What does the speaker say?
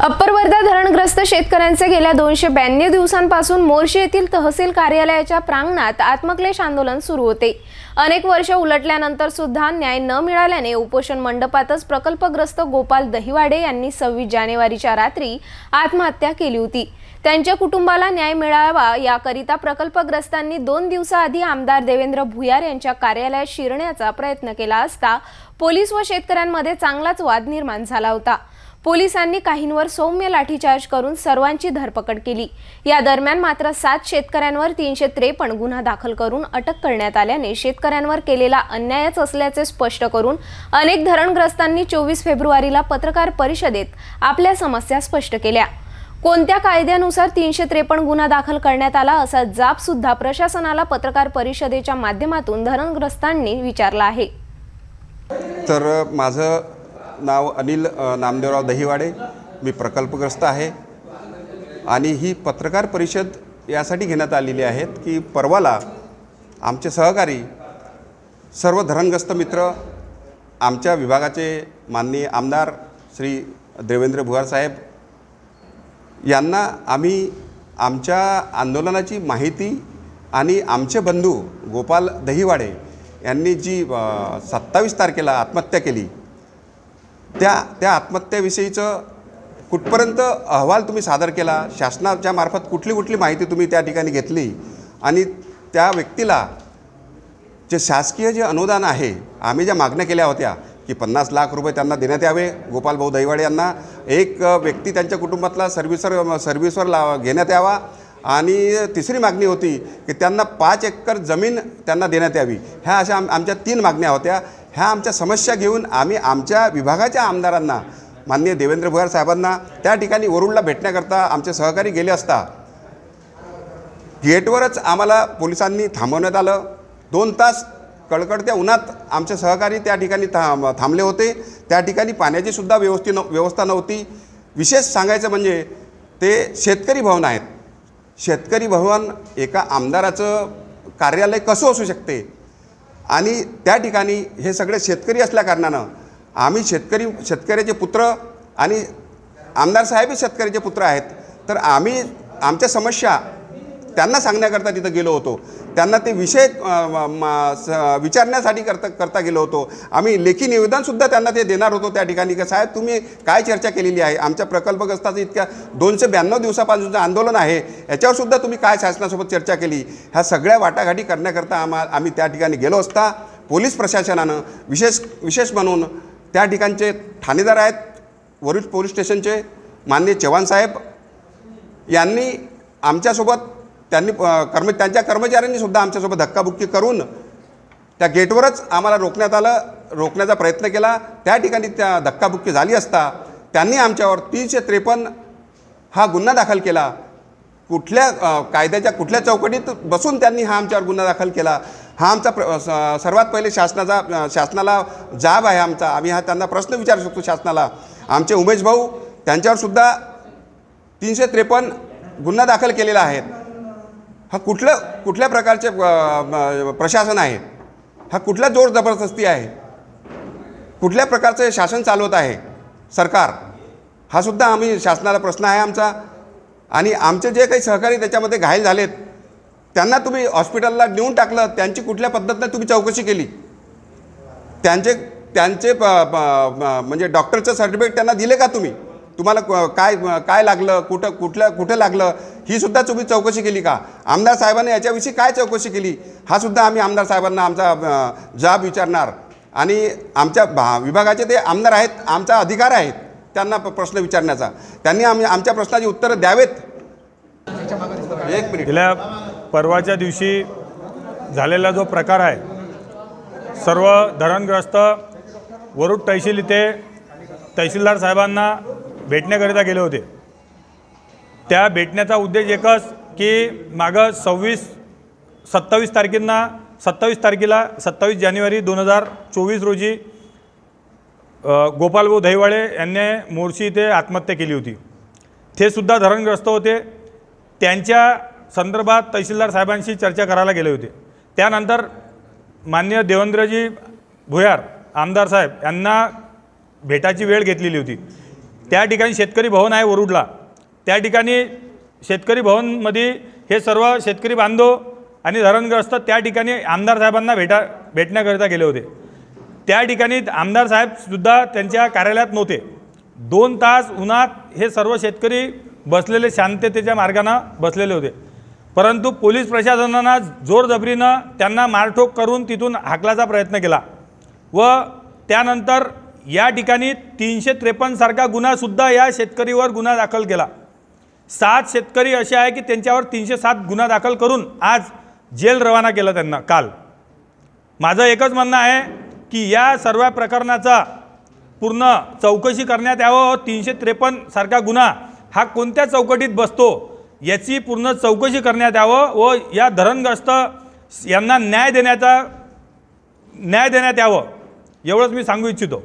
Upper Wardha धरणग्रस्त शेतकऱ्यांचे गेल्या दोनशे ब्याण्णव दिवसांपासून मोर्शी येथील तहसील कार्यालयाच्या प्रांगणात आत्मक्लेश आंदोलन सुरू होते. अनेक वर्ष उलटल्यानंतर सुद्धा न्याय न मिळाल्याने उपोषण मंडपातच प्रकल्पग्रस्त गोपाल दहिवाडे यांनी सव्वीस जानेवारीच्या रात्री आत्महत्या केली होती. त्यांच्या कुटुंबाला न्याय मिळावा याकरिता प्रकल्पग्रस्तांनी दोन दिवसाआधी आमदार देवेंद्र भुयार यांच्या कार्यालयात शिरण्याचा प्रयत्न केला असता पोलीस व शेतकऱ्यांमध्ये चांगलाच वाद निर्माण झाला होता. पोलिसांनी काहींवर सौम्य लाठीचार्ज करून सर्वांची धरपकड केली. या दरम्यान मात्र सात शेतकऱ्यांवर तीनशे त्रेपन्न गुन्हा दाखल करून अटक करण्यात आल्याने शेतकऱ्यांवर केलेला अन्यायच असल्याचे स्पष्ट करून अनेक धरणग्रस्तांनी चोवीस फेब्रुवारीला पत्रकार परिषदेत आपल्या समस्या स्पष्ट केल्या. कोणत्या कायद्यानुसार तीनशे त्रेपन्न गुन्हा दाखल करण्यात आला असा जाब सुद्धा प्रशासनाला पत्रकार परिषदेच्या माध्यमातून धरणग्रस्तांनी विचारला आहे. तर माझं नाव अनिल नामदेवराव दहिवाडे. मी प्रकल्पग्रस्त आहे. आणि ही पत्रकार परिषद यासाठी घेण्यात आलेली आहेत की परवाला आमचे सहकारी सर्व धरणग्रस्त मित्र आमच्या विभागाचे माननीय आमदार श्री देवेंद्र भुवार साहेब यांना आम्ही आमच्या आंदोलनाची माहिती आणि आमचे बंधू गोपाल दहिवाडे यांनी जी सत्तावीस तारखेला आत्महत्या केली त्या त्या आत्महत्येविषयीचं कुठपर्यंत अहवाल तुम्ही सादर केला? शासनाच्या मार्फत कुठली कुठली माहिती तुम्ही त्या ठिकाणी घेतली? आणि त्या व्यक्तीला जे शासकीय जे अनुदान आहे आम्ही ज्या मागण्या केल्या होत्या की पन्नास लाख रुपये त्यांना देण्यात यावे गोपालभाऊ दहिवाडे यांना एक व्यक्ती त्यांच्या कुटुंबातला सर्व्हिसर सर्व्हिसवर ला घेण्यात यावा. आणि तिसरी मागणी होती की त्यांना पाच एकर जमीन त्यांना देण्यात यावी. ह्या अशा आम आमच्या तीन मागण्या होत्या. ह्या आमच्या समस्या घेऊन आम्ही आमच्या विभागाच्या आमदारांना माननीय देवेंद्र भुयार साहेबांना त्या ठिकाणी वरुडला भेटण्याकरता आमचे सहकारी गेले असता गेटवरच आम्हाला पोलिसांनी थांबवण्यात आलं. दोन तास कळकळत्या उन्हात आमचे सहकारी त्या ठिकाणी थांब थांबले होते. त्या ठिकाणी पाण्याची सुद्धा व्यवस्थी न व्यवस्था नव्हती. विशेष सांगायचं म्हणजे ते शेतकरी भवन आहेत. शेतकरी भवन एका आमदाराचं कार्यालय कसं असू शकते? आणि त्या ठिकाणी हे सगळे शेतकरी असल्याकारणानं आम्ही शेतकरी शेतकऱ्याचे पुत्र आणि आमदार साहेबही शेतकऱ्याचे पुत्र आहेत. तर आम्ही आमच्या समस्या त्यांना सांगण्याकरता तिथं गेलो होतो. त्यांना ते विषय स- विचारण्यासाठी करता करता गेलो होतो. आम्ही लेखी निवेदनसुद्धा त्यांना ते देणार होतो त्या ठिकाणी. की साहेब तुम्ही काय चर्चा केलेली आहे? आमच्या प्रकल्पग्रस्ताचं इतक्या दोनशे ब्याण्णव दिवसापासूनचं आंदोलन आहे याच्यावरसुद्धा तुम्ही काय शासनासोबत चर्चा केली? ह्या सगळ्या वाटाघाटी करण्याकरता आम्हा आम्ही त्या ठिकाणी गेलो असता पोलीस प्रशासनानं विशेष विशेष म्हणून त्या ठिकाणचे ठाणेदार आहेत वरिष्ठ पोलीस स्टेशनचे माननीय चव्हाण साहेब यांनी आमच्यासोबत त्यांनी कर्म त्यांच्या कर्मचाऱ्यांनी सुद्धा आमच्यासोबत धक्काबुक्की करून त्या गेटवरच आम्हाला रोखण्यात आलं रोखण्याचा प्रयत्न केला. त्या ठिकाणी त्या धक्काबुक्की झाली असता त्यांनी आमच्यावर तीनशे त्रेपन्न हा गुन्हा दाखल केला. कुठल्या कायद्याच्या कुठल्या चौकटीत बसून त्यांनी हा आमच्यावर गुन्हा दाखल केला. हा आमचा प्र स- सर्वात पहिले शासनाचा शासनाला जाब आहे आमचा. आम्ही हा त्यांना प्रश्न विचारू शकतो शासनाला. आमचे उमेश भाऊ त्यांच्यावरसुद्धा तीनशे त्रेपन्न गुन्हा दाखल केलेला आहे. हा कुठलं कुठल्या प्रकारचे प्रशासन आहे? हा कुठला जोर जबरदस्ती आहे? कुठल्या प्रकारचं शासन चालवत आहे? सरकार? हा सुद्धा आम्ही शासनाला प्रश्न आहे आमचा. आणि आमचे जे काही सहकारी त्याच्यामध्ये घायल झालेत त्यांना तुम्ही हॉस्पिटलला नेऊन टाकलं त्यांची कुठल्या पद्धतीनं तुम्ही चौकशी केली? त्यांचे त्यांचे प- म्हणजे डॉक्टरचं सर्टिफिकेट त्यांना दिले का तुम्ही? तुम्हाला काय काय लागलं? कुठं कुठलं कुठं लागलं? ही सुद्धा तुम्ही चौकशी केली का? आमदार साहेबांनी याच्याविषयी काय चौकशी केली? हा सुद्धा आम्ही आमदार साहेबांना आमचा जाब विचारणार. आणि आमच्या भा विभागाचे ते आमदार आहेत आमचा अधिकार आहेत त्यांना प्रश्न विचारण्याचा. त्यांनी आम्ही आमच्या प्रश्नाची उत्तरं द्यावेत. एक मिनिट. गेल्या परवाच्या दिवशी झालेला जो प्रकार आहे सर्व धरणग्रस्त वरुड तहसील इथे तहसीलदार साहेबांना भेटण्याकरिता गेले होते. त्या भेटण्याचा उद्देश एकच की मागं सव्वीस सत्तावीस तारखेंना सत्तावीस तारखेला सत्तावीस जानेवारी दोन हजार चोवीस रोजी गोपालभाऊ दहिवाळे यांनी मोर्शी इथे आत्महत्या केली होती. ते सुद्धा धरणग्रस्त होते. त्यांच्या संदर्भात तहसीलदार साहेबांशी चर्चा करायला गेले होते. त्यानंतर माननीय देवेंद्रजी भुयार आमदार साहेब यांना भेटाची वेळ घेतलेली होती. त्या ठिकाणी शेतकरी भवन आहे वरुडला. त्या ठिकाणी शेतकरी भवनमध्ये हे सर्व शेतकरी बांधव आणि धरणग्रस्त त्या ठिकाणी आमदार साहेबांना भेटा भेटण्याकरिता गेले होते. त्या ठिकाणी आमदार साहेबसुद्धा त्यांच्या कार्यालयात नव्हते. दोन तास उन्हात हे सर्व शेतकरी बसलेले शांततेच्या मार्गानं बसलेले होते. परंतु पोलीस प्रशासनानं जोरजबरीनं त्यांना मारठोक करून तिथून हाकलाचा प्रयत्न केला व त्यानंतर या ठिकाणी तीनशे त्रेपन्नसारखा गुन्हासुद्धा या शेतकरीवर गुन्हा दाखल केला. सात शेतकरी असे आहे की त्यांच्यावर तीनशे सात गुन्हा दाखल करून आज जेल रवाना केलं त्यांना काल. माझं एकच म्हणणं आहे की या सर्व प्रकरणाचा पूर्ण चौकशी करण्यात यावं. व तीनशे त्रेपन्न सारखा गुन्हा हा कोणत्या चौकटीत बसतो याची पूर्ण चौकशी करण्यात यावं व या धरणग्रस्त यांना न्याय देण्याचा न्याय देण्यात यावं. एवढंच मी सांगू इच्छितो.